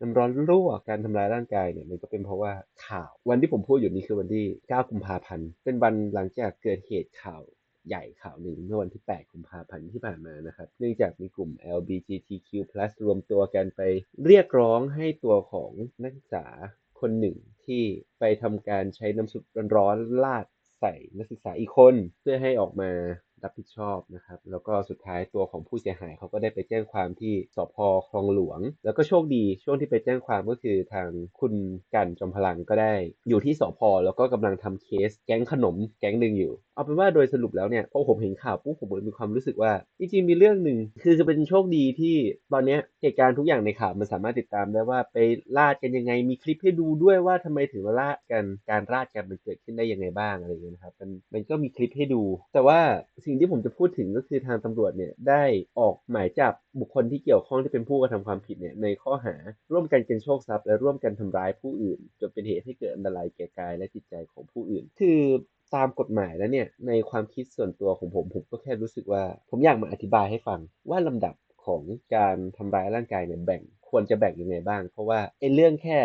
น้ำร้อนรั่วการทำร้ายร่างกายเนี่ยมันก็เป็นเพราะว่าข่าว วันที่ผมพูดอยู่นี้คือวันที่ 9 กุมภาพันธ์ เป็นวันหลังจากเกิดเหตุข่าวใหญ่ข่าวหนึ่งเมื่อวันที่ 8 กุมภาพันธ์ที่ผ่านมานะครับ เนื่องจากมีกลุ่ม LGBTQ+ รวมตัวกันไปเรียกร้องให้ตัวของนักศึกษาคนหนึ่งที่ไปทำการใช้น้ำซุปร้อนๆราดใส่นักศึกษาอีกคน เพื่อให้ออกมา รับผิดชอบนะครับ แล้วก็สุดท้ายตัวของผู้เสียหายเขาก็ได้ไปแจ้งความที่สพคลองหลวง แล้วก็โชคดีช่วงที่ไปแจ้งความก็คือทางคุณกันจอมพลังก็ได้ อยู่ที่สพแล้วก็กำลังทำเคสแก๊งขนมแก๊งหนึ่งอยู่ เอาเป็นว่าโดยสรุปแล้วเนี่ยพอผมเห็นข่าวปุ๊บผมเลยมีความรู้สึกว่า จริงๆมีเรื่องหนึ่งคือจะเป็นโชคดีที่ตอนนี้เหตุการณ์ทุกอย่างในข่าวมันสามารถติดตามได้ว่าไปล่าดกันยังไงมีคลิปให้ดูด้วยว่าทำไมถึงมาล่ากันการราดกันมันเกิดขึ้นได้ยังไงบ้างอะไรอย่างเงี้ยนะครับมันมันก็มีคลิปให้ดู แต่ว่าสิ่งที่ผมจะพูดถึงก็คือทางตำรวจเนี่ยได้ออกหมายจับบุคคลที่เกี่ยวข้องที่เป็นผู้กระทำความผิดเนี่ยในข้อหาร่วมกันกันโชคทรัพย์และร่วมกันทำร้ายผู้อื่น จนเป็นเหตุให้เกิดอันตรายแก่กายและจิตใจของผู้อื่น คือตามกฎหมายแล้วเนี่ยในความคิดส่วนตัวของผมผมก็แค่รู้สึกว่า ผมอยากมาอธิบายให้ฟังว่าลำดับของการทำร้ายร่างกายเนี่ยแบ่งควรจะแบ่งยังไงบ้าง เพราะว่าไอ้เรื่องแค่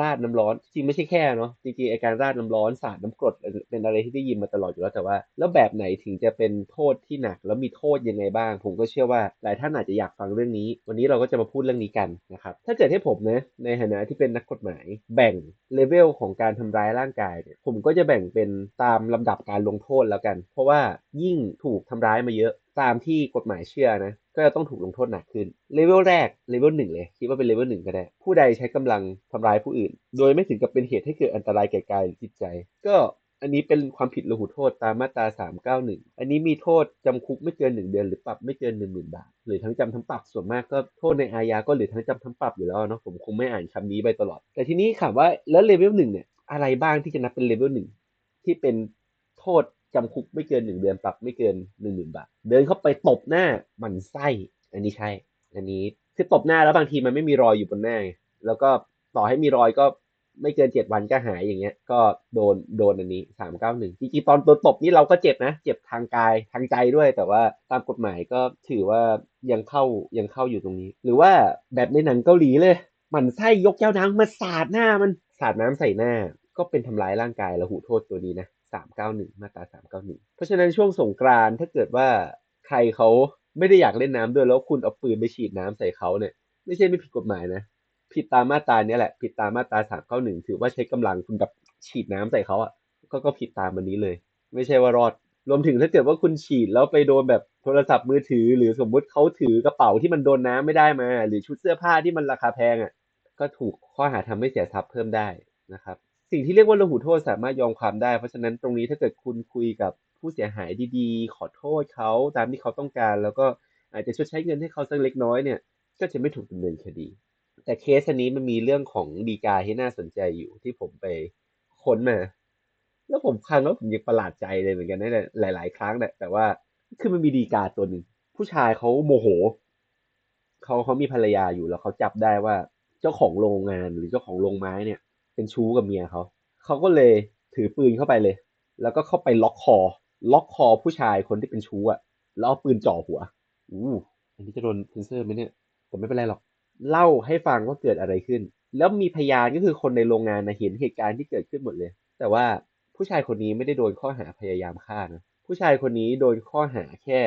ราดน้ำร้อน จริงไม่ใช่แค่เนาะจริงๆไอการราดน้ำร้อนสาดน้ำกรดเป็นอะไรที่ได้ยินมาตลอดอยู่แล้วแต่ว่า แล้วแบบไหนถึงจะเป็นโทษที่หนัก แล้วมีโทษยังไงบ้าง ผมก็เชื่อว่าหลายท่านอาจจะอยากฟังเรื่องนี้ วันนี้เราก็จะมาพูดเรื่องนี้กันนะครับถ้าเกิดให้ผมนะในฐานะที่เป็นนักกฎหมาย แบ่งเลเวลของการทำร้ายร่างกายเนี่ยผมก็จะแบ่งเป็นตามลำดับการลงโทษแล้วกัน เพราะว่ายิ่งถูกทำร้ายมาเยอะตามที่กฎหมายเชื่อนะก็จะต้องถูกลงโทษหนักขึ้นเลเวลแรกเลเวลหนึ่งเลยคิดว่าเป็นเลเวลหนึ่งก็ได้ ผู้ใดใช้กำลังทำร้ายผู้อื่น โดยไม่ถึงกับเป็นเหตุให้เกิดอันตรายแก่กายหรือจิตใจ ก็อันนี้เป็นความผิดระหูโทษตามมาตรา 391 อันนี้มีโทษจำคุกไม่เกิน 1 เดือนหรือปรับไม่เกิน 1 0,000 บาท หรือทั้งจำทั้งปรับส่วนมากก็โทษในอาญาก็หรือทั้งจำทั้งปรับอยู่แล้วเนาะผมคงไม่อ่านคำนี้ไปตลอด แต่ทีนี้ถามว่าแล้วเลเวลหนึ่งเนี่ยอะไรบ้างที่จะนับเป็นเลเวลหนึ่งที่เป็นโทษจำคุกไม่เกินหนึ่งเดือนปรับไม่เกินหนึ่งหมื่นบาท เดินเข้าไปตบหน้ามันไส้ อันนี้ใช่ อันนี้คือตบหน้าแล้วบางทีมันไม่มีรอยอยู่บนหน้าแล้วก็ ต่อให้มีรอยก็ไม่เกินเจ็ดวันก็หายอย่างเงี้ย ก็โดนโดนอันนี้สามเก้าหนึ่งจริงๆตอนตัวตบนี่เราก็เจ็บนะ เจ็บทางกายทางใจด้วย แต่ว่าตามกฎหมายก็ถือว่ายังเข้ายังเข้าอยู่ตรงนี้ หรือว่าแบบในหนังเกาหลีเลยมันไส้ยกแก้วน้ำมาสาดหน้ามันสาดน้ำใส่หน้า ก็เป็นทำร้ายร่างกายระหูโทษตัวนี้นะ391มาตรา391เก้าหนึ่งเพราะฉะนั้นช่วงสงกรานถ้าเกิดว่าใครเขาไม่ได้อยากเล่นน้ำด้วยแล้วคุณเอาปืนไปฉีดน้ำใส่เขาเนี่ยไม่ใช่ไม่ผิดกฎหมายนะ ผิดตามมาตราเนี้ยแหละ ผิดตามมาตรา391ถือว่าใช้กำลังคุณแบบฉีดน้ำใส่เขาอะก็ก็ผิดตามมันนี้เลย ไม่ใช่ว่ารอด รวมถึงถ้าเกิดว่าคุณฉีดแล้วไปโดนแบบโทรศัพท์มือถือ หรือสมมุติเขาถือกระเป๋าที่มันโดนน้ำไม่ได้มา หรือชุดเสื้อผ้าที่มันราคาแพงอะก็ถูกข้อหาทำให้เสียทรัพย์เพิ่มได้นะครับสิ่งที่เรียกว่าระหูโทษสามารถยอมความได้ เพราะฉะนั้นตรงนี้ถ้าเกิดคุณคุยกับผู้เสียหายดีๆ ขอโทษเขาตามที่เขาต้องการ แล้วก็อาจจะชดใช้เงินให้เขาสักเล็กน้อยเนี่ยก็จะไม่ถูกดำเนินคดี แต่เคสอันนี้มันมีเรื่องของดีกาที่น่าสนใจอยู่ที่ผมไปค้นมา แล้วผมฟังแล้วผมยังประหลาดใจเลยเหมือนกันนะหลาย ๆ ครั้งแหละแต่ว่าคือมันมีดีกาตัวหนึ่งผู้ชายเขาโมโหเขาเขามีภรรยาอยู่แล้วเขาจับได้ว่าเจ้าของโรงงานหรือเจ้าของโรงไม้เนี่ย เป็นชู้กับเมียเขาเขาก็เลยถือปืนเข้าไปเลย แล้วก็เข้าไปล็อกคอ ล็อกคอผู้ชายคนที่เป็นชู้อะแล้วเอาปืนจ่อหัวอู้อันนี้จะโดนเซนเซอร์ไหมเนี่ยแต่ไม่เป็นไรหรอก เล่าให้ฟังว่าเกิดอะไรขึ้น แล้วมีพยานก็คือคนในโรงงานนะเห็นเหตุการณ์ที่เกิดขึ้นหมดเลย แต่ว่าผู้ชายคนนี้ไม่ได้โดนข้อหาพยายามฆ่านะผู้ชายคนนี้โดนข้อหาแค่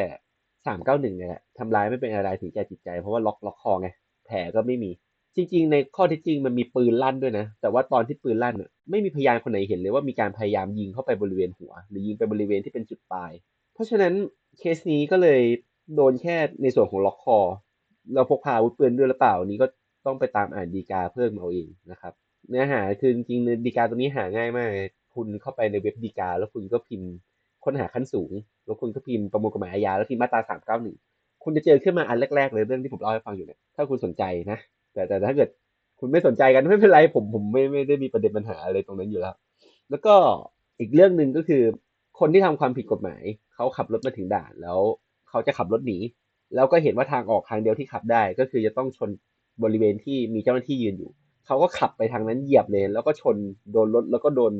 สามเก้าหนึ่งนี่แหละทำร้ายไม่เป็นอะไรถึงแก่จิตใจ เพราะว่าล็อกล็อกคอไงแผลก็ไม่มี จริง ๆ ในข้อเท็จจริงมันมีปืนลั่นด้วยนะ แต่ว่าตอนที่ปืนลั่นอะไม่มีพยานคนไหนเห็นเลยว่ามีการพยายามยิงเข้าไปบริเวณหัว หรือยิงไปบริเวณที่เป็นจุดปลาย เพราะฉะนั้นเคสนี้ก็เลยโดนแค่ในส่วนของล็อกคอ เราพกพาอาวุธปืนด้วยหรือเปล่านี้ก็ต้องไปตามอ่านดีกาเพิ่มเอาเองนะครับ เนื้อหาคือจริงๆดีกาตัวนี้หาง่ายมาก คุณเข้าไปในเว็บดีกา แล้วคุณก็พิมพ์ค้นหาขั้นสูง แล้วคุณก็พิมพ์ประมวลกฎหมายอาญาแล้วพิมพ์มาตราสามเก้าหนึ่งคุณจะเจอขึ้นมาอันแรกๆเลยเรื่องที่ผมเล่าให้ฟังอยู่เนี่ยถ้าคุณสนใจนะแต่แต่ถ้าเกิดคุณไม่สนใจกันไม่เป็นไรผมผมไม่ไม่ได้มีประเด็นปัญหาอะไรตรงนั้นอยู่แล้ว แล้วก็อีกเรื่องหนึ่งก็คือ คนที่ทำความผิดกฎหมายเขาขับรถมาถึงด่านแล้วเขาจะขับรถหนี แล้วก็เห็นว่าทางออกทางเดียวที่ขับได้ ก็คือจะต้องชนบริเวณที่มีเจ้าหน้าที่ยืนอยู่ เขาก็ขับไปทางนั้นเหยียบเลย แล้วก็ชนโดนรถแล้วก็โดน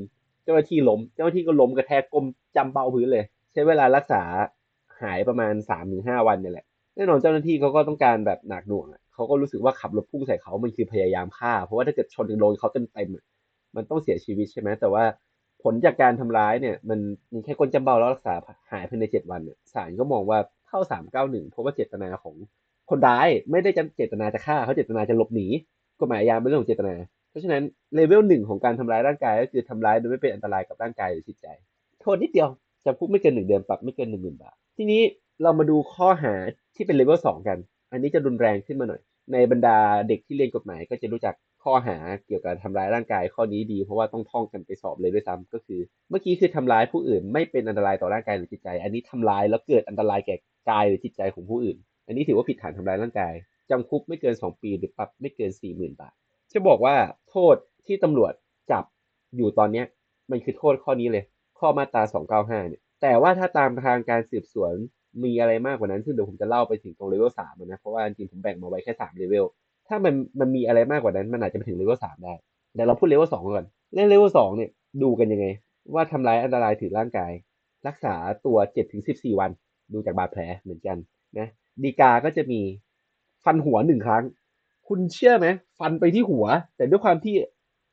เจ้าหน้าที่ล้ม เจ้าหน้าที่ก็ล้มกระแทกก้มจำเปาพื้นเลย ใช้เวลารักษาหายประมาณ3-5วันนี่แหละแน่นอนเจ้าหน้าที่เขาก็ต้องการแบบหนักหน่วงเขาก็รู้สึกว่าขับรถพุ่งใส่เขามันคือพยายามฆ่า เพราะว่าถ้าเกิดชนโดนเขาเต็มๆมันต้องเสียชีวิตใช่ไหมแต่ว่าผลจากการทำร้ายเนี่ย มันมีแค่คนจำเบาแล้วรักษาหายภายในเจ็ดวันเนี่ยศาลก็มองว่า เข้าสามเก้าหนึ่งเพราะว่าเจตนาของคนร้ายไม่ได้จะเจตนาจะฆ่าเขาเจตนาจะหลบหนีกฎหมายอาญาเป็นเรื่องของเจตนา เพราะฉะนั้นเลเวลหนึ่งของการทำร้ายร่างกายก็คือทำร้ายโดยไม่เป็นอันตรายกับร่างกายหรือจิตใจ โทษนิดเดียวจำคุกไม่เกินหนึ่งเดือนปรับไม่เกินหนึ่งหมื่นบาท ทีนี้เรามาดูข้อหาที่เป็นเลเวลสองกัน อันนี้จะรุนแรงขึ้นมาหน่อย ในบรรดาเด็กที่เรียนกฎหมายก็จะรู้จักข้อหาเกี่ยวกับทำร้ายร่างกายข้อนี้ดี เพราะว่าต้องท่องกันไปสอบเลยด้วยซ้ำก็คือ เมื่อกี้คือทำร้ายผู้อื่นไม่เป็นอันตรายต่อร่างกายหรือจิตใจ อันนี้ทำร้ายแล้วเกิดอันตรายแก่ กายหรือจิตใจของผู้อื่น อันนี้ถือว่าผิดฐานทำร้ายร่างกายจำคุกไม่เกิน 2 ปีหรือปรับไม่เกิน 40,000 บาท จะบอกว่าโทษที่ตำรวจจับอยู่ตอนเนี้ยมันคือโทษข้อนี้เลย ข้อมาตรา 295 เนี่ย แต่ว่าถ้าตามทางการสืบสวนมีอะไรมากกว่านั้นซึ่งเดี๋ยวผมจะเล่าไปถึงตรงเลเวลสามนะ เพราะว่าจริงผมแบ่งมาไว้แค่สามเลเวล ถ้ามันมันมีอะไรมากกว่านั้นมันอาจจะไปถึงเลเวลสามได้ แต่เราพูดเลเวลสองก่อนเล่นเลเวลสองเนี่ยดูกันยังไง ว่าทำร้ายอันตรายถึงร่างกาย รักษาตัว7ถึง14วัน ดูจากบาดแผลเหมือนกันนะดีกาก็จะมีฟันหัวหนึ่งครั้ง คุณเชื่อไหมฟันไปที่หัว แต่ด้วยความที่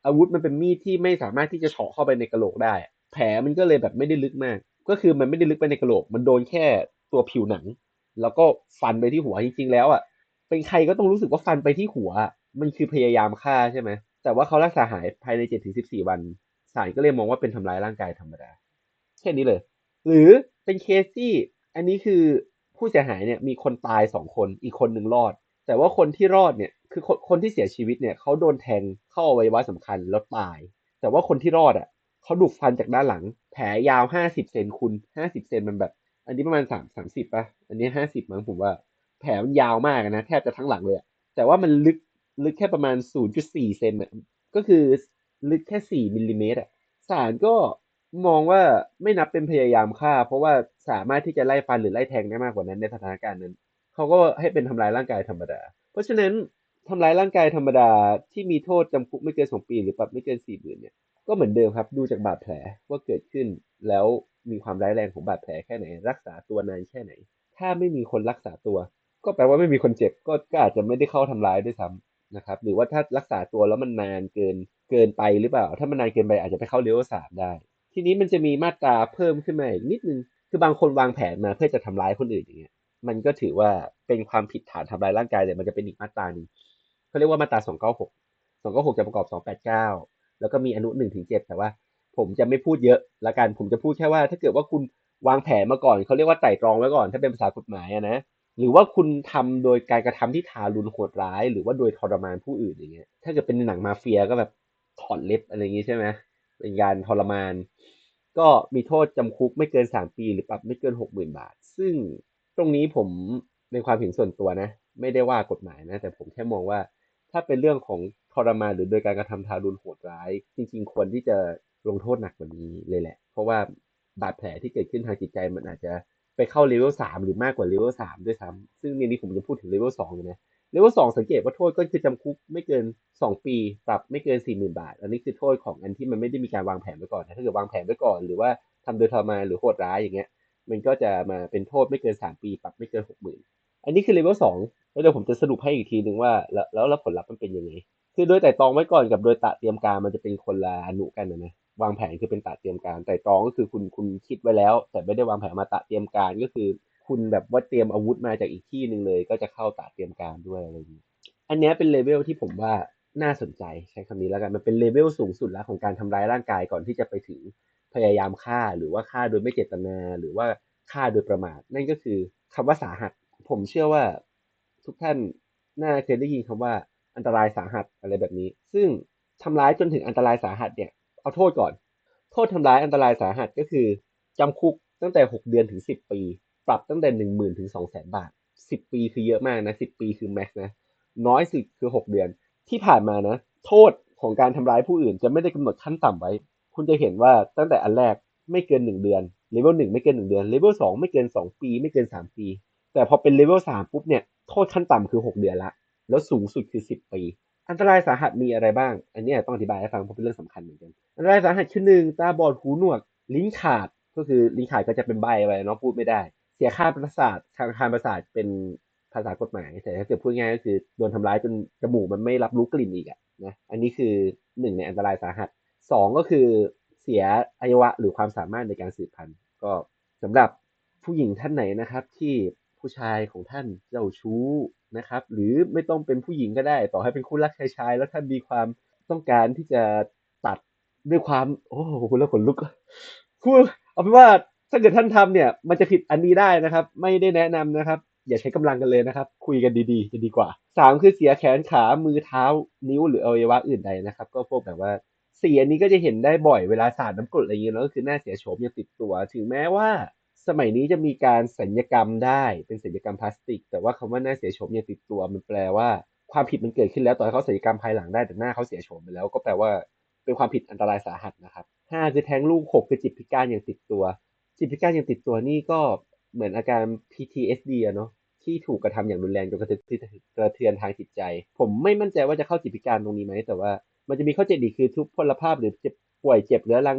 อาวุธมันเป็นมีดที่ไม่สามารถที่จะเฉาะเข้าไปในกระโหลกได้ แผลมันก็เลยแบบไม่ได้ลึกมาก ก็คือมันไม่ได้ลึกไปในกระโหลก มันโดนแค่ตัวผิวหนัง แล้วก็ฟันไปที่หัวจริงๆแล้วอะเป็นใครก็ต้องรู้สึกว่าฟันไปที่หัว มันคือพยายามฆ่าใช่ไหมแต่ว่าเขารักษาหายภายใน7ถึง14วันศาลก็เลยมองว่าเป็นทำร้ายร่างกายธรรมดาแค่นี้เลย หรือเป็นเคสที่ อันนี้คือผู้เสียหายเนี่ยมีคนตายสองคนอีกคนหนึ่งรอด แต่ว่าคนที่รอดเนี่ยคือคนคนที่เสียชีวิตเนี่ยเขาโดนแทงเข้าอวัยวะสำคัญแล้วตาย แต่ว่าคนที่รอดอะเขาถูกฟันจากด้านหลัง แผลยาวห้าสิบเซนคูณห้าสิบเซนมันแบบ อันนี้ประมาณสามสามสิบป่ะอันนี้ห้าสิบมั้งผมว่า แผลมันยาวมากนะแทบจะทั้งหลังเลยอะแต่ว่ามันลึกลึกแค่ประมาณศูนย์จุดสี่เซนก็คือลึกแค่สี่มิลลิเมตรอะศาลก็ มองว่าไม่นับเป็นพยายามฆ่า เพราะว่าสามารถที่จะไล่ฟันหรือไล่แทงได้มากกว่านั้นในสถานการณ์นั้น เขาก็ให้เป็นทำร้ายร่างกายธรรมดา เพราะฉะนั้นทำร้ายร่างกายธรรมดาที่มีโทษจำคุกไม่เกินสองปี หรือปรับไม่เกินสี่หมื่นเนี่ยก็เหมือนเดิมครับ ดูจากบาดแผลว่าเกิดขึ้น แล้วมีความร้ายแรงของบาดแผลแค่ไหน รักษาตัวนานแค่ไหน ถ้าไม่มีคนรักษาตัว ก็แปลว่าไม่มีคนเจ็บก็ก็อาจจะไม่ได้เข้าทำร้ายด้วยซ้ำนะครับ หรือว่าถ้ารักษาตัวแล้วมันนานเกินเกินไปหรือเปล่า ถ้ามันนานเกินไปอาจจะไปเข้าเลเวสามได้ ทีนี้มันจะมีมาตราเพิ่มขึ้นมาอีกนิดนึง คือบางคนวางแผนมาเพื่อจะทำร้ายคนอื่นอย่างเงี้ย มันก็ถือว่าเป็นความผิดฐานทำลายร่างกายแต่มันจะเป็นอีกมาตราหนึ่งเขาเรียกว่ามาตรา296 296จะประกอบ289แล้วก็มีอนุ1ถึง7แต่ว่า ผมจะไม่พูดเยอะละกันผมจะพูดแค่ว่า ถ้าเกิดว่าคุณวางแผนมาก่อนเขาเรียกว่าไตร่ตรองไว้ก่อน ถ้าเป็นภาษากฎหมายนะหรือว่าคุณทำโดยการกระทำที่ทารุณโหดร้าย หรือว่าโดยทรมานผู้อื่นอย่างเงี้ย ถ้าเกิดเป็นหนังมาเฟียก็แบบถอนเล็บอะไรอย่างงี้ใช่ไหม เป็นการทรมาน ก็มีโทษจำคุกไม่เกิน3ปีหรือปรับไม่เกิน60,000บาท ซึ่งตรงนี้ผมในความเห็นส่วนตัวนะ ไม่ได้ว่ากฎหมายนะ แต่ผมแค่มองว่า ถ้าเป็นเรื่องของทรมานหรือโดยการกระทำทารุณโหดร้าย จริง ๆ ควรที่จะลงโทษหนักกว่านี้เลยแหละ เพราะว่าบาดแผลที่เกิดขึ้นทางจิตใจมันอาจจะไปเข้าเลเวลสามหรือมากกว่าเลเวลสามด้วยซ้ำซึ่งในนี้ผมจะพูดถึงเลเวลสองนะ เลเวลสองสังเกตว่าโทษก็คือจำคุกไม่เกิน 2 ปีปรับไม่เกิน 40,000 บาท อันนี้คือโทษของอันที่มันไม่ได้มีการวางแผนไว้ก่อนถ้าเกิดวางแผนไว้ก่อน หรือว่าทำโดยทรมานหรือโหดร้ายอย่างเงี้ย มันก็จะมาเป็นโทษไม่เกิน 3 ปี ปรับไม่เกิน 60,000 อันนี้คือเลเวลสองแล้วเดี๋ยวผมจะสรุปให้อีกทีหนึ่งว่า แล้วแล้วผลลัพธ์มันเป็นยังไงคือโดยแต่ตองไว้ก่อนกับโดยตะเตรียมการมันจะเป็นคนละอนุกันนะนะวางแผนคือเป็นตะเตรียมการ แต่ตองก็คือคุณคุณคิดไว้แล้ว แต่ไม่ได้วางแผนมาตะเตรียมการก็คือ คุณแบบว่าเตรียมอาวุธมาจากอีกที่หนึ่งเลย ก็จะเข้าตะเตรียมการด้วยอะไรอย่างนี้อันนี้เป็นเลเวลที่ผมว่าน่าสนใจใช้คำนี้แล้วกันมันเป็นเลเวลสูงสุดแล้วของการทำร้ายร่างกายก่อนที่จะไปถึงพยายามฆ่าหรือว่าฆ่าโดยไม่เจตนา หรือว่าฆ่าโดยประมาท นั่นก็คือคำว่าสาหัส ผมเชื่อว่า ทุกท่านน่าเคยได้ยินคำว่าอันตรายสาหัสอะไรแบบนี้ ซึ่งทำร้ายจนถึงอันตรายสาหัสเนี่ยเอาโทษก่อน โทษทำร้ายอันตรายสาหัสก็คือจำคุกตั้งแต่ 6 เดือนถึง 10 ปี ปรับตั้งแต่1 0,000ถึง2 0 0 0 0 0บาท10ปีคือเยอะมากนะ10ปีคือแม็กซ์นะ น้อยสุดคือ6เดือน ที่ผ่านมานะ โทษของการทำร้ายผู้อื่นจะไม่ได้กำหนดขั้นต่ำไว้ คุณจะเห็นว่าตั้งแต่อันแรกไม่เกิน1เดือนเลเวล1ไม่เกิน1เดือนเลเวล2ไม่เกิน2ปีไม่เกิน3ปี แต่พอเป็นเลเวล3ปุ๊บเนี่ยโทษขั้นต่ำคือ6เดือนละ แล้วสูงสุดคือ10ปี อันตรายสาหัสมีอะไรบ้าง อันนี้ต้องอธิบายให้ฟังเพราะเป็นเรื่องสำคัญเหมือนกันอันตรายสาหัสคือหนึ่งตาบอดหูหนวก ลิ้นขาดก็คือลิ้นขาดก็จะเป็นใบไปเนาะพูดไม่ได้ เสียค่าประสาททางคารประสาทเป็นภาษากฎหมายแต่ถ้าเกิดพูดง่ายก็คือโดนทำร้ายจนจมูกมันไม่รับรู้กลิ่นอีกอะนะอันนี้คือหนึ่งในอันตรายสาหัสสองก็คือเสียอวัยวะหรือความสามารถในการสืบพันธุ์ก็สำหรับผู้หญิงท่านไหนนะครับ ที่ผู้ชายของท่านเจ้าชู้นะครับ หรือไม่ต้องเป็นผู้หญิงก็ได้ ต่อให้เป็นคู่รักชายชายแล้วท่านมีความต้องการที่จะตัดด้วยความ โอ้โหคุณแล้วขนลุกคือเอาเป็นว่า ถ้าเกิดท่านทำเนี่ย มันจะผิดอันนี้ได้นะครับ ไม่ได้แนะนำนะครับ อย่าใช้กำลังกันเลยนะครับ คุยกันดีๆ จะดีกว่าสามคือเสียแขนขา มือเท้า นิ้วหรืออวัยวะอื่นใดนะครับ ก็พวกแบบว่าเสีอันนี้ก็จะเห็นได้บ่อยเวลาสาดน้ำกรดอะไรเงี้ยแล้วก็คือหน้าเสียโฉมยังติดตัว ถึงแม้ว่า สมัยนี้จะมีการสัญญกรรมได้เป็นสัญญกรรมพลาสติก แต่ว่าคำว่าหน้าเสียโฉมยังติดตัว มันแปลว่าความผิดมันเกิดขึ้นแล้วต่อให้เขาสัญญกรรมภายหลังได้แต่หน้าเขาเสียโฉมไปแล้ว ก็แปลว่าเป็นความผิดอันตรายสาหัสนะครับห้าคือแทงลูกหกคือจิตพิการยังติดตัว จิตพิการยังติดตัวนี่ก็เหมือนอาการ PTSD อะเนาะที่ถูกกระทำอย่างรุนแรงจนกระเทือนทางจิตใจ ผมไม่มั่นใจว่าจะเข้าจิตพิการตรงนี้ไหม แต่ว่ามันจะมีข้อเจ็ดอีคือทุกพลภาพหรือเจ็บป่วยเจ็บเรื้อรัง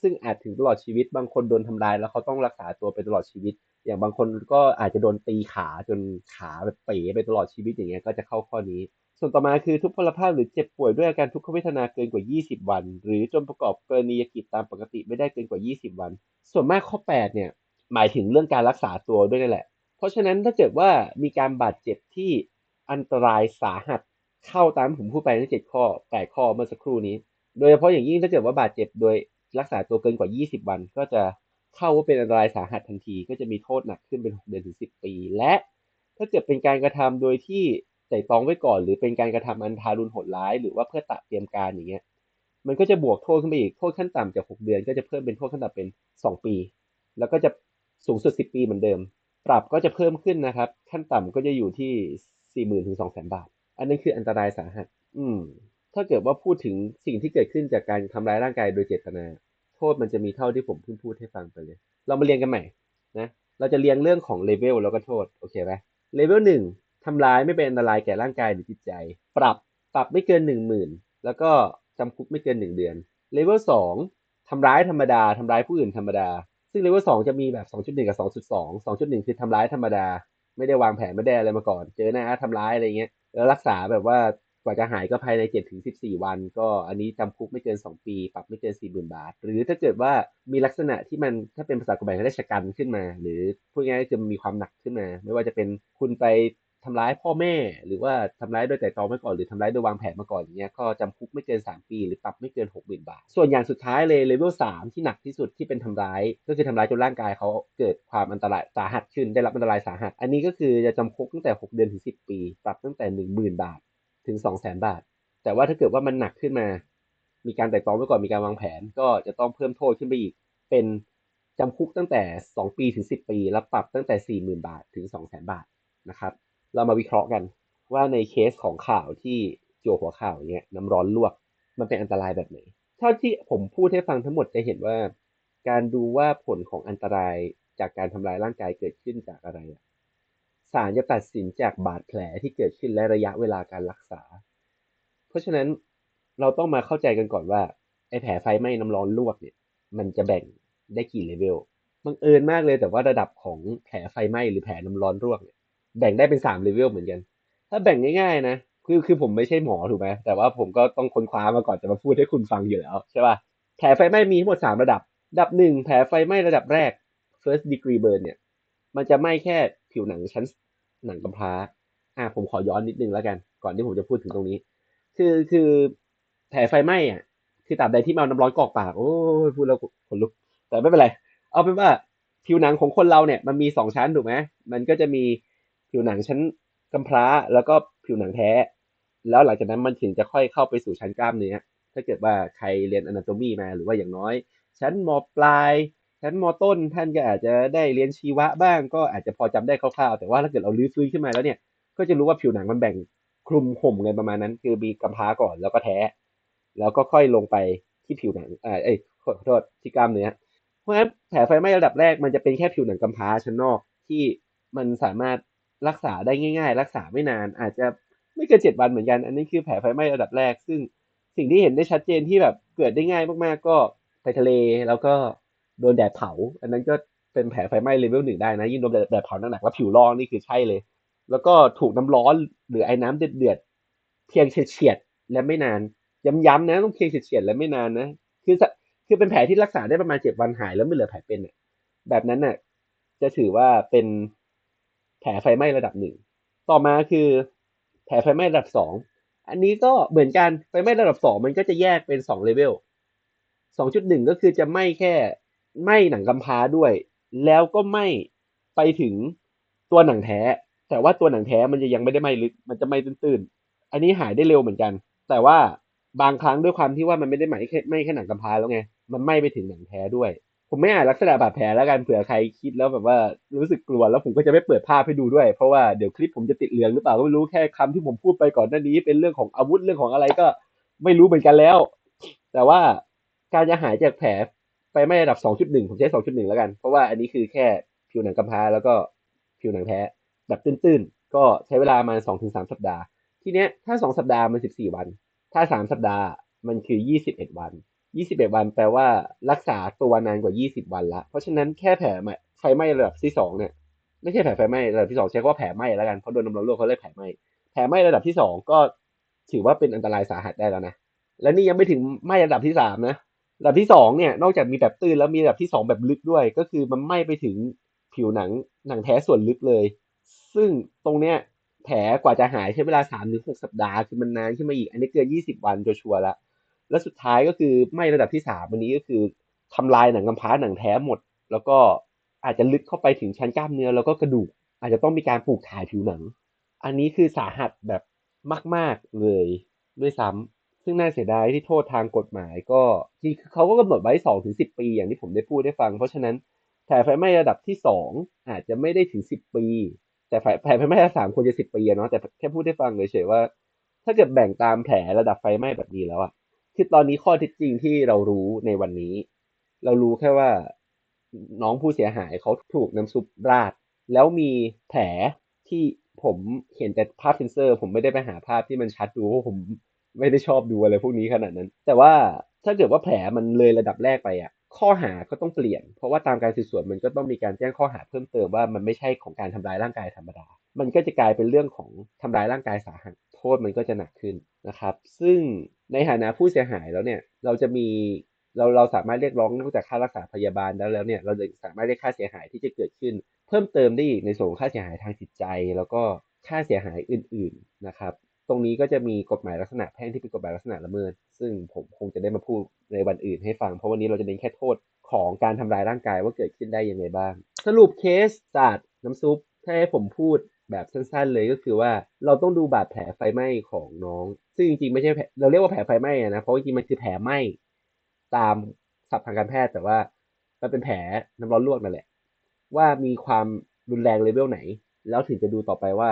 ซึ่งอาจถึงตลอดชีวิต บางคนโดนทำลายแล้วเขาต้องรักษาตัวไปตลอดชีวิต อย่างบางคนก็อาจจะโดนตีขาจนขาแบบเป๋ไปตลอดชีวิตอย่างเงี้ยก็จะเข้าข้อนี้ ส่วนต่อมาคือทุกพลภาพหรือเจ็บป่วยด้วยอาการทุกขเวทนาเกินกว่า 20 วัน หรือจนประกอบกรณียกิจตามปกติไม่ได้เกินกว่า 20 วัน ส่วนมากข้อ 8 เนี่ยหมายถึงเรื่องการรักษาตัวด้วยนั่นแหละ เพราะฉะนั้นถ้าเกิดว่ามีการบาดเจ็บที่อันตรายสาหัสเข้าตามผมพูดไปทั้งเจ็ดข้อแปดข้อเมื่อสักครู่นี้ โดยเฉพาะอย่างยิ่งถ้าเกิดว่าบาดเจ็บโดยรักษาตัวเกินกว่า 20 วัน ก็จะเข้าว่าเป็นอันตรายสาหัสทันที ก็จะมีโทษหนักขึ้นเป็น6เดือนถึง 10 ปี และถ้าเกิดเป็นการกระทำโดยที่ ใส่ตองไว้ก่อน หรือเป็นการกระทำอันทารุณโหดร้าย หรือว่าเพื่อตัดเตรียมการอย่างเงี้ย มันก็จะบวกโทษขึ้นไปอีกโทษขั้นต่ำจาก6เดือน ก็จะเพิ่มเป็นโทษขั้นต่ำเป็น2ปี แล้วก็จะสูงสุด10ปีเหมือนเดิม ปรับก็จะเพิ่มขึ้นนะครับ ขั้นต่ำก็จะอยู่ที่40,000ถึง200,000บาท อันนั้นคืออันตรายสาหัส อืม ถ้าเกิดว่าพูดถึงสิ่งที่เกิดขึ้นจากการทำร้ายร่างกายโดยเจตนา โทษมันจะมีเท่าที่ผมเพิ่งพูดให้ฟังไปเลย เรามาเรียนกันใหม่นะ เราจะเรียงเรื่องของเลเวลแล้วก็โทษ โอเคไหมเลเวลหนึ่ง ทำร้ายไม่เป็นอันตรายแก่ร่างกายหรือจิตใจ ปรับปรับไม่เกินหนึ่งหมื่นแล้วก็จำคุกไม่เกินหนึ่งเดือนเลเวลสองทำร้ายธรรมดาทำร้ายผู้อื่นธรรมดา ซึ่งเลเวลสองจะมีแบบ2.1กับ2.2 2.1คือทำร้ายธรรมดา ไม่ได้วางแผนไม่ได้อะไรมาก่อน เจอหน้าทำร้ายอะไรเงี้ยแล้วรักษาแบบว่ากว่าจะหายก็ภายใน7ถึง14วัน ก็อันนี้จำคุกไม่เกิน2ปี ปรับไม่เกิน40,000บาท หรือถ้าเกิดว่ามีลักษณะที่มันถ้าเป็นภาษากฎหมายเขาเรียกชะกันขึ้นมา หรือพูดง่ายๆคือมีความหนักขึ้นมา ไม่ว่าจะเป็นคุณไป ทำร้ายพ่อแม่ หรือว่าทำร้ายโดยแต่ตองมาก่อนหรือทำร้ายโดยวางแผนมาก่อนอย่างเงี้ยก็จำคุกไม่เกิน 3 ปี หรือปรับไม่เกิน 60,000 บาท ส่วนอย่างสุดท้ายเลยเลเวล3ที่หนักที่สุดที่เป็นทำร้าย ก็คือทำร้ายจนร่างกายเขาเกิดความอันตรายสาหัสขึ้นได้รับอันตรายสาหัส อันนี้ก็คือจะจำคุกตั้งแต่ 6 เดือนถึง 10 ปี ปรับตั้งแต่ 10,000 บาทถึง 200,000 บาท แต่ว่าถ้าเกิดว่ามันหนักขึ้นมา มีการแต่ตองไว้ก่อนมีการวางแผน ก็จะต้องเพิ่มโทษขึ้นไปอีกเป็นจำคุกตั้งแต่ 2 ปีถึง 10 ปี แล้วปรับตั้งแต่ 40,000 บาทถึง 200,000 บาทนะครับ เรามาวิเคราะห์กัน ว่าในเคสของข่าวที่จั่วหัวข่าวเนี้ยน้ำร้อนลวกมันเป็นอันตรายแบบไหนเท่าที่ผมพูดให้ฟังทั้งหมดจะเห็นว่า การดูว่าผลของอันตรายจากการทำลายร่างกายเกิดขึ้นจากอะไรศาลจะตัดสินจากบาดแผลที่เกิดขึ้นและระยะเวลาการรักษา เพราะฉะนั้นเราต้องมาเข้าใจกันก่อนว่าไอ้แผลไฟไหม้น้ำร้อนลวกเนี่ย มันจะแบ่งได้กี่เลเวลบังเอิญมากเลยแต่ว่าระดับของแผลไฟไหม้หรือแผลน้ำร้อนลวกเนี่ย แบ่งได้เป็นสามเลเวลเหมือนกัน ถ้าแบ่งง่ายๆนะคือคือผมไม่ใช่หมอถูกไหมแต่ว่าผมก็ต้องค้นคว้ามาก่อนจะมาพูดให้คุณฟังอยู่แล้วใช่ป่ะแผลไฟไหม้มีทั้งหมดสามระดับ ระดับหนึ่งแผลไฟไหม้ระดับแรก first degree burn เนี่ย มันจะไหม้แค่ผิวหนังชั้นหนังกำพร้า อ่าผมขอย้อนนิดนึงแล้วกัน ก่อนที่ผมจะพูดถึงตรงนี้ คือคือแผลไฟไหม้อะ คือตราบใดที่เมาน้ำร้อนกอกปาก โอ้ยพูดแล้วขนลุก แต่ไม่เป็นไร เอาเป็นว่าผิวหนังของคนเราเนี่ย มันมีสองชั้นถูกไหมมันก็จะมี ผิวหนังชั้นกำพร้าแล้วก็ผิวหนังแท้ แล้วหลังจากนั้นมันถึงจะค่อยเข้าไปสู่ชั้นกล้ามเนื้อถ้าเกิดว่าใครเรียนอนาโตมีมาหรือว่าอย่างน้อย ชั้นมปลายชั้นมต้นท่านก็อาจจะได้เรียนชีวะบ้าง ก็อาจจะพอจำได้คร่าวๆ แต่ว่าถ้าเกิดเราลื้อฟื้นขึ้นมาแล้วเนี่ย ก็จะรู้ว่าผิวหนังมันแบ่งคลุมห่มกันประมาณนั้น คือมีกำพร้าก่อนแล้วก็แท้ แล้วก็ค่อยลงไปที่ผิวหนังเอ้ยขอโทษที่กล้ามเนื้อเพราะฉะนั้นแผลไฟไหม้ระดับแรกมันจะเป็นแค่ผิวหนังกำพร้าชั้นนอกที่มันสามารถ รักษาได้ง่าย ๆ รักษาไม่นาน อาจจะไม่เกินเจ็ดวันเหมือนกัน อันนี้คือแผลไฟไหม้ระดับแรก ซึ่งสิ่งที่เห็นได้ชัดเจนที่แบบเกิดได้ง่ายมากๆ ก็ไปทะเลแล้วก็โดนแดดเผา อันนั้นก็เป็นแผลไฟไหม้เลเวลหนึ่งได้นะ ยิ่งโดนแดดเผาหนักๆแล้วผิวลอกนี่คือใช่เลย แล้วก็ถูกน้ำร้อนหรือไอ้น้ำเดือดๆเพียงเฉียดๆและไม่นานย้ำๆนะต้องเพียงเฉียดๆและไม่นานนะคือคือเป็นแผลที่รักษาได้ประมาณเจ็ดวันหายแล้วไม่เหลือแผลเป็นเนี่ยแบบนั้นน่ะจะถือว่าเป็น ผลไฟไหม้ระดับหนึ่งต่อมาคือแผลไฟไหม้ระดับสองอันนี้ก็เหมือนกันไฟไหม้ระดับสองมันก็จะแยกเป็นสองเลเวลสองจุดหนึ่งก็คือจะไหม้แค่ไหม้หนังกำพร้าด้วย แล้วก็ไหม้ไปถึงตัวหนังแท้ แต่ว่าตัวหนังแท้มันจะยังไม่ได้ไหม้ลึกมันจะไหม้ตื้นๆ อันนี้หายได้เร็วเหมือนกัน แต่ว่าบางครั้งด้วยความที่ว่ามันไม่ได้ไหม้แค่ไหม้แค่หนังกำพร้าแล้วไงมันไหม้ไปถึงหนังแท้ด้วย ผมไม่อ่านลักษณะบาดแผลแล้วกันเผื่อใครคิดแล้วแบบว่ารู้สึกกลัวแล้วผมก็จะไม่เปิดภาพให้ดูด้วย เพราะว่าเดี๋ยวคลิปผมจะติดเหลืองหรือเปล่าก็ไม่รู้แค่คำที่ผมพูดไปก่อนหน้านี้ เป็นเรื่องของอาวุธเรื่องของอะไรก็ไม่รู้เหมือนกันแล้ว แต่ว่าการจะหายจากแผลไปไม่ระดับ 2.1 ผมใช้ 2.1 แล้วกัน เพราะว่าอันนี้คือแค่ผิวหนังกำพร้าแล้วก็ผิวหนังแท้แบบตื้นๆ ก็ใช้เวลามา2-3 สัปดาห์ ทีเนี้ยถ้า 2 สัปดาห์มัน 14 วัน ถ้า 3 สัปดาห์มันคือ 21 วัน 21วันแปลว่ารักษาตัวนานกว่า20วันละ เพราะฉะนั้นแค่แผลไฟไหม้ระดับที่2เนี่ยไม่ใช่แผลไฟไหม้ระดับที่2ใช้ว่าแผลไหม้แล้วกันเพราะโดนน้ำร้อนลวกเขาเรียกแผลไหม้แผลไหม้ระดับที่2ก็ถือว่าเป็นอันตรายสาหัสได้แล้วนะและนี่ยังไม่ถึงไหม้ระดับที่3นะระดับที่สองเนี่ยนอกจากมีแบบตื้นแล้วมีระดับที่สองแบบลึกด้วย ก็คือมันไหม้ไปถึงผิวหนังหนังแท้ส่วนลึกเลย ซึ่งตรงเนี้ยแผลกว่าจะหายใช้เวลาสามถึงหกสัปดาห์คือมันนานขึ้นมาอีก อันนี้เกินยี่สิบวันชัวร์ละ แล้วสุดท้ายก็คือไม้ระดับที่สามวันนี้ก็คือทำลายหนังกำพร้าหนังแท้หมด แล้วก็อาจจะลึกเข้าไปถึงชั้นกล้ามเนื้อแล้วก็กระดูก อาจจะต้องมีการปลูกถ่ายผิวหนัง อันนี้คือสาหัสแบบมาก ๆเลยด้วยซ้ำซึ่งน่าเสียดายที่โทษทางกฎหมายก็ที่เขาก็กำหนดไว้สองถึงสิบปีอย่างที่ผมได้พูดได้ฟัง เพราะฉะนั้นแผลไฟไหม้ระดับที่สองอาจจะไม่ได้ถึงสิบปี แต่แผลไฟไหม้ระดับสามควรจะสิบปีเนาะแต่แค่พูดได้ฟังเฉยๆว่า ถ้าเกิดแบ่งตามแผลระดับไฟไหม้แบบนี้แล้วอะ คือตอนนี้ข้อเท็จจริงที่เรารู้ในวันนี้ เรารู้แค่ว่าน้องผู้เสียหายเขาถูกน้ำซุปราด แล้วมีแผลที่ผมเห็นแต่ภาพเซนเซอร์ ผมไม่ได้ไปหาภาพที่มันชัดดูเพราะผมไม่ได้ชอบดูอะไรพวกนี้ขนาดนั้น แต่ว่าถ้าเกิดว่าแผลมันเลยระดับแรกไปอะ ข้อหาก็ต้องเปลี่ยน เพราะว่าตามการสืบสวนมันก็ต้องมีการแจ้งข้อหาเพิ่มเติมว่ามันไม่ใช่ของการทำร้ายร่างกายธรรมดา มันก็จะกลายเป็นเรื่องของทำร้ายร่างกายสาหัส โทษมันก็จะหนักขึ้นนะครับ ซึ่ง ในฐานะผู้เสียหายแล้วเนี่ย เราจะมีเราเราสามารถเรียกร้องนอกจากค่ารักษาพยาบาลแล้วแล้วเนี่ย เราจะสามารถเรียกค่าเสียหายที่จะเกิดขึ้น เพิ่มเติมได้อีกในส่วนของค่าเสียหายทางจิตใจ แล้วก็ค่าเสียหายอื่น ๆนะครับ ตรงนี้ก็จะมีกฎหมายลักษณะแพ่งที่เป็นกฎหมายลักษณะละเมิด ซึ่งผมคงจะได้มาพูดในวันอื่นให้ฟัง เพราะวันนี้เราจะเน้นแค่โทษของการทำลายร่างกายว่าเกิดขึ้นได้ยังไงบ้าง สรุปเคสศาสตร์น้ำซุปถ้าให้ผมพูด แบบสั้นๆ เลยก็คือว่าเราต้องดูบาดแผลไฟไหม้ของน้อง ซึ่งจริงๆไม่ใช่เราเรียกว่าแผลไฟไหม้นะเพราะจริงๆมันคือแผลไหม้ตามศัพท์ทางการแพทย์แต่ว่ามันเป็นแผลน้ำร้อนลวกนั่นแหละ ว่ามีความรุนแรงเลเวลไหน แล้วถึงจะดูต่อไปว่า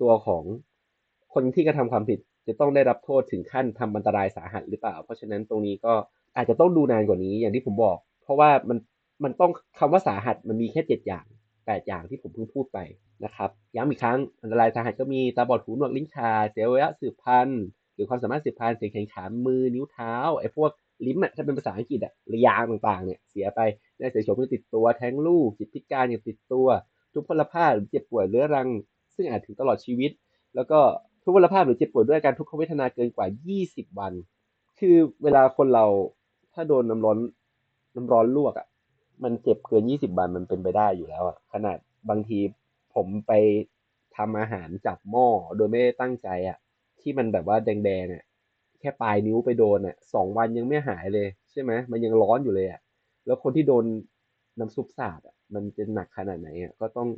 ตัวของคนที่กระทำความผิดจะต้องได้รับโทษถึงขั้นทำอันตรายสาหัสหรือเปล่า เพราะฉะนั้นตรงนี้ก็อาจจะต้องดูนานกว่านี้อย่างที่ผมบอก เพราะว่ามันมันต้องคำว่าสาหัสมันมีแค่เจ็ดอย่างแปดอย่างที่ผมเพิ่งพูดไป นะครับย้ำอีกครั้งอันตรายสาหัสก็มีตาบอดหูหนวกลิ้นชาเสียเวลาสืบพันธุ์หรือความสามารถสืบพันธุ์เสียงแขนขามือนิ้วเท้าไอ้พวกลิ้มอะถ้าเป็นภาษาอังกฤษอะระยางต่างๆเนี่ยเสียไปได้เสียโฉมติดตัวแท้งลูกจิตพิการอย่างติดตัว ทุพพลภาพหรือเจ็บป่วยเรื้อรัง ซึ่งอาจถึงตลอดชีวิต แล้วก็ทุกพลภาพหรือเจ็บป่วยด้วยการทุกขเวทนาเกินกว่า 20 วัน คือเวลาคนเราถ้าโดนน้ำร้อนน้ำร้อนลวกอะมันเจ็บเกิน 20 วันมันเป็นไปได้อยู่แล้วอะขนาดบางที ผมไปทำอาหารจับหม้อโดยไม่ได้ตั้งใจอะ่ะ ที่มันแบบว่าแดงๆอะแค่ปลายนิ้วไปโดนอะสองวันยังไม่หายเลย ใช่ไหมมันยังร้อนอยู่เลยอะแล้วคนที่โดนน้ำซุปสาดอะมันจะหนักขนาดไหนอะก็ต้อง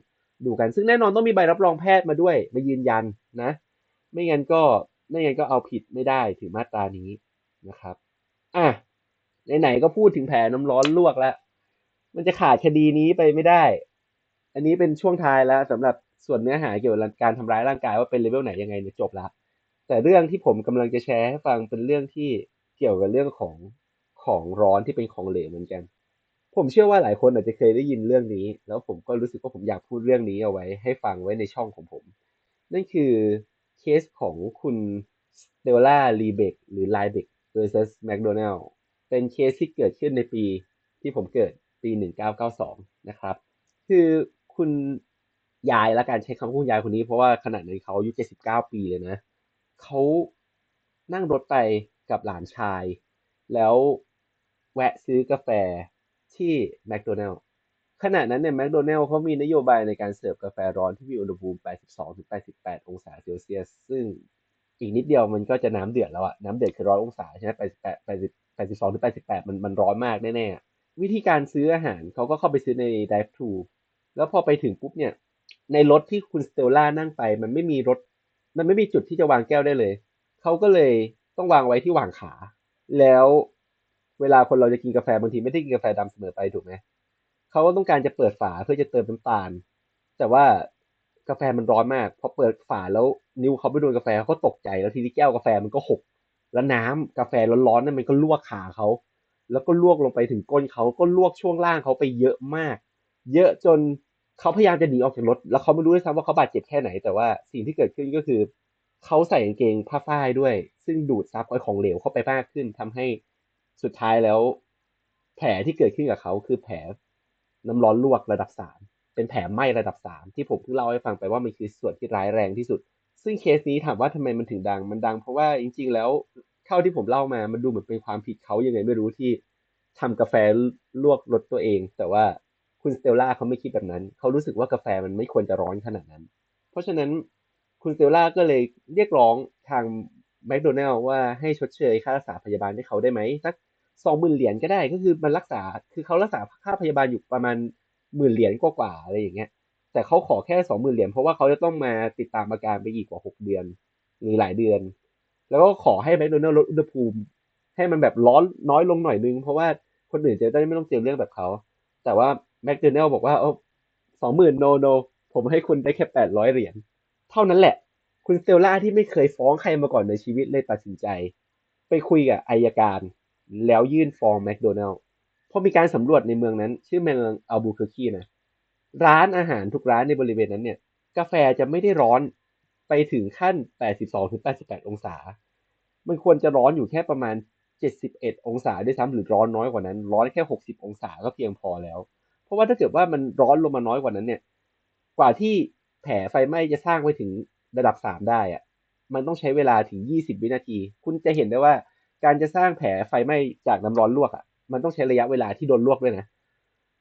ดูกันซึ่งแน่นอนต้องมีใบรับรองแพทย์มาด้วยมายืนยันนะ ไม่งั้นก็ไม่งั้นก็เอาผิดไม่ได้ถึงมาตรานี้นะครับอะไหนๆก็พูดถึงแผลน้ำร้อนลวกแล้วมันจะขาดคดีนี้ไปไม่ได้ อันนี้เป็นช่วงท้ายแล้วสำหรับส่วนเนื้อหาเกี่ยวกับการทำร้ายร่างกายว่าเป็นเลเวลไหนยังไงเนี่ยจบล้วแต่เรื่องที่ผมกำลังจะแชร์ให้ฟังเป็นเรื่องที่เกี่ยวกับเรื่องของของร้อนที่เป็นของเหลวเหมือนกัน ผมเชื่อว่าหลายคนอาจจะเคยได้ยินเรื่องนี้ แล้วผมก็รู้สึกว่าผมอยากพูดเรื่องนี้เอาไว้ ให้ฟังไว้ในช่องของผม นั่นคือเคสของคุณสเตลล่าลีเบกหรือไลเบก versus McDonald เป็นเคสที่เกิดขึ้นในปีที่ผมเกิดปี 1992 นะครับ คือ คุณยายและการใช้คำคุณยายคนนี้เพราะว่าขณะนั้นเขาอายุ79ปีเลยนะเขานั่งรถไปกับหลานชาย แล้วแวะซื้อกาแฟที่แมคโดนัลล์ขณะนั้นเนี่ยแมคโดนัลล์เขามีนโยบายในการเสิร์ฟกาแฟร้อนที่มีอุณหภูมิ 82-88 องศาเซลเซียส ซึ่งอีกนิดเดียวมันก็จะน้ำเดือดแล้วอะน้ำเดือดคือร้อยองศาใช่ไหม88 82ถึง88 มันมันร้อนมากแน่ๆ วิธีการซื้ออาหารเขาก็เข้าไปซื้อใน drive thru แล้วพอไปถึงปุ๊บเนี่ย ในรถที่คุณสเตลล่านั่งไป มันไม่มีรถ มันไม่มีจุดที่จะวางแก้วได้เลย เขาก็เลยต้องวางไว้ที่หว่างขา แล้วเวลาคนเราจะกินกาแฟบางทีไม่ได้กินกาแฟดำเสมอไปถูกไหมเขาก็ต้องการจะเปิดฝาเพื่อจะเติมน้ำตาล แต่ว่ากาแฟมันร้อนมากพอเปิดฝาแล้วนิ้วเขาไปโดนกาแฟเขาก็ตกใจแล้วทีนี้แก้วกาแฟมันก็หก แล้วน้ำกาแฟร้อนๆนั่นมันก็ลวกขาเขาแล้วก็ลวกลงไปถึงก้นเขาก็ลวกช่วงล่างเขาไปเยอะมาก เยอะจน เขาพยายามจะหนีออกจากรถ แล้วเขาไม่รู้ด้วยซ้ำว่าเขาบาดเจ็บแค่ไหน แต่ว่าสิ่งที่เกิดขึ้นก็คือ เขาใส่กางเกงผ้าฝ้ายด้วย ซึ่งดูดซับไอของเหลวเข้าไปมากขึ้นทำให้สุดท้ายแล้ว แผลที่เกิดขึ้นกับเขาคือแผลน้ำร้อนลวกระดับสามเป็นแผลไหม้ระดับสามที่ผมเพิ่งเล่าให้ฟังไปว่ามันคือส่วนที่ร้ายแรงที่สุด ซึ่งเคสนี้ถามว่าทำไมมันถึงดัง มันดังเพราะว่าจริง ๆ แล้วเท่าที่ผมเล่ามา มันดูเหมือนเป็นความผิดเขายังไงไม่รู้ที่ทำกาแฟลวกรถตัวเอง แต่ว่า คุณสเตลล่าเขาไม่คิดแบบนั้น เขารู้สึกว่ากาแฟมันไม่ควรจะร้อนขนาดนั้น เพราะฉะนั้นคุณสเตลล่าก็เลยเรียกร้องทางแมคโดนัลล์ว่าให้ชดเชยค่ารักษาพยาบาลให้เขาได้ไหมสักสองหมื่นเหรียญก็ได้ก็คือมันรักษาคือเขารักษาค่าพยาบาลอยู่ประมาณหมื่นเหรียญกว่าๆอะไรอย่างเงี้ย แต่เขาขอแค่สองหมื่นเหรียญเพราะว่าเขาจะต้องมาติดตามอาการไปอีกกว่าหกเดือน หรือหลายเดือน แล้วก็ขอให้แมคโดนัลล์ลดอุณหภูมิ ให้มันแบบร้อนน้อยลงหน่อยนึง เพราะว่าคนอื่นจะได้ไม่ต้องเจอเรื่องแบบเขาแต่ว่า แมคโดนัลล์บอกว่าโอ้สองหมื่นโนโน ผมให้คุณได้แค่แปดร้อยเหรียญ เท่านั้นแหละ คุณเตลล่าที่ไม่เคยฟ้องใครมาก่อนในชีวิตเลยตัดสินใจ ไปคุยกับอายการ แล้วยื่นฟ้องแมคโดนัลล์พอมีการสำรวจในเมืองนั้น ชื่อเมืองอัลบูเคอร์คีนะร้านอาหารทุกร้านในบริเวณนั้นเนี่ย กาแฟจะไม่ได้ร้อนไปถึงขั้น 82ถึง88 องศา มันควรจะร้อนอยู่แค่ประมาณ 71 องศาด้วยซ้ำหรือร้อนน้อยกว่านั้น ร้อนแค่ 60 องศาก็เพียงพอแล้ว เพราะว่าถ้าเกิดว่ามันร้อนลงมาน้อยกว่านั้นเนี่ย กว่าที่แผลไฟไหม้จะสร้างไปถึงระดับ3ได้อะมันต้องใช้เวลาถึง20วินาที คุณจะเห็นได้ว่าการจะสร้างแผลไฟไหม้จากน้ำร้อนลวกอะ มันต้องใช้ระยะเวลาที่โดนลวกด้วยนะ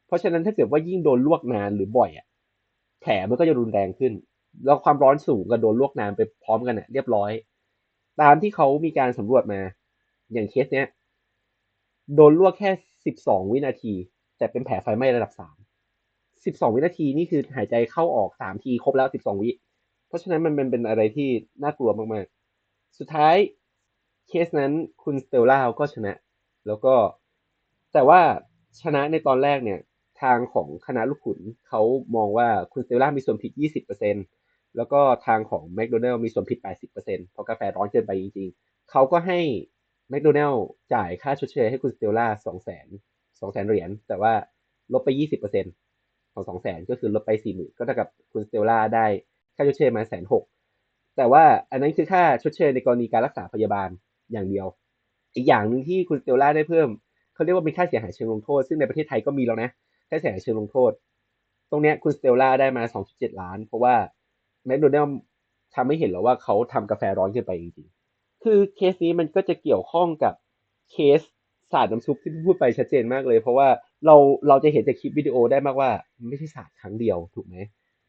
เพราะฉะนั้นถ้าเกิดว่ายิ่งโดนลวกนานหรือบ่อยอะ แผลมันก็จะรุนแรงขึ้น แล้วความร้อนสูงกับโดนลวกนานไปพร้อมกันอะ เรียบร้อย ตามที่เขามีการสำรวจมา อย่างเคสเนี้ย โดนลวกแค่12วินาที แต่เป็นแผลไฟไหม้ระดับ3 12วินาทีนี่คือหายใจเข้าออก3ทีครบแล้ว12วิ เพราะฉะนั้นมันเป็นเป็นอะไรที่น่ากลัวมากๆ สุดท้ายเคสนั้นคุณสเตลล่าก็ชนะ แล้วก็แต่ว่าชนะในตอนแรกเนี่ย ทางของคณะลูกขุนเขามองว่าคุณสเตลล่ามีส่วนผิด 20%แล้วก็ทางของแมคโดนัลล์มีส่วนผิด 80%เพราะกาแฟร้อนเกินไปจริงๆ เขาก็ให้แมคโดนัลล์จ่ายค่าชดเชยให้คุณสเตลล่า2 0 0 0 0 0 2 0 0 0 0เหรียญแต่ว่าลบไป20%ของ2 0 0 0 0 0ก็คือลบไป40,000ก็เท่ากับคุณสเตลล่าได้ค่าชดเชยมาแสนหกแต่ว่าอันนั้นคือค่าชดเชยในกรณีการรักษาพยาบาลอย่างเดียว อีกอย่างหนึ่งที่คุณสเตลล่าได้เพิ่มเขาเรียกว่าเป็นค่าเสียหายเชิงลงโทษ ซึ่งในประเทศไทยก็มีแล้วนะค่าเสียหายเชิงลงโทษ ตรงเนี้ยคุณสเตลล่าได้มา2.7ล้าน เพราะว่าแมคโดนัลล์ทำให้เห็นแล้วว่าเขาทำกาแฟร้อนเกินไปจริงๆ คือเคสนี้มันก็จะเกี่ยวข้องกับเคส ศาสตร์น้ำซุปที่พูดไปชัดเจนมากเลย เพราะว่าเราเราจะเห็นจากคลิปวิดีโอได้มากว่าไม่ใช่ศาสตร์ครั้งเดียวถูกไหม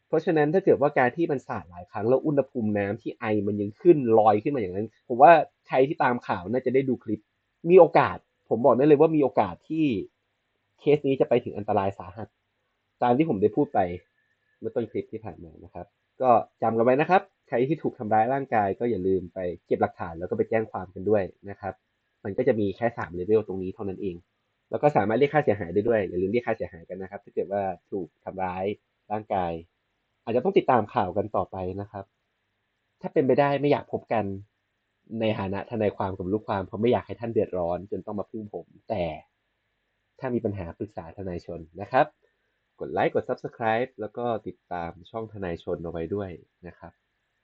เพราะฉะนั้นถ้าเกิดว่าการที่มันสาดหลายครั้งแล้วอุณหภูมิน้ำที่ไอมันยังขึ้นลอยขึ้นมาอย่างนั้น ผมว่าใครที่ตามข่าวน่าจะได้ดูคลิป มีโอกาส ผมบอกได้เลยว่ามีโอกาสที่เคสนี้จะไปถึงอันตรายสาหัส ตามที่ผมได้พูดไปเมื่อต้นคลิปที่ผ่านมานะครับ ก็จำกันไว้นะครับ ใครที่ถูกทำร้ายร่างกาย ก็อย่าลืมไปเก็บหลักฐานแล้วก็ไปแจ้งความกันด้วยนะครับ มันก็จะมีแค่3เลเวลตรงนี้เท่านั้นเอง แล้วก็สามารถเรียกค่าเสียหายได้ด้วยอย่าลืมเรียกค่าเสียหายกันนะครับ ถ้าเกิดว่าถูกทำร้ายร่างกาย อาจจะต้องติดตามข่าวกันต่อไปนะครับ ถ้าเป็นไปได้ไม่อยากพบกันในฐานะทนายความกับลูกความเพราะไม่อยากให้ท่านเดือดร้อน จนต้องมาพึ่งผม แต่ถ้ามีปัญหาปรึกษาทนายชนนะครับ กดไลค์กด Subscribe แล้วก็ติดตามช่องทนายชนเอาไว้ด้วยนะครับ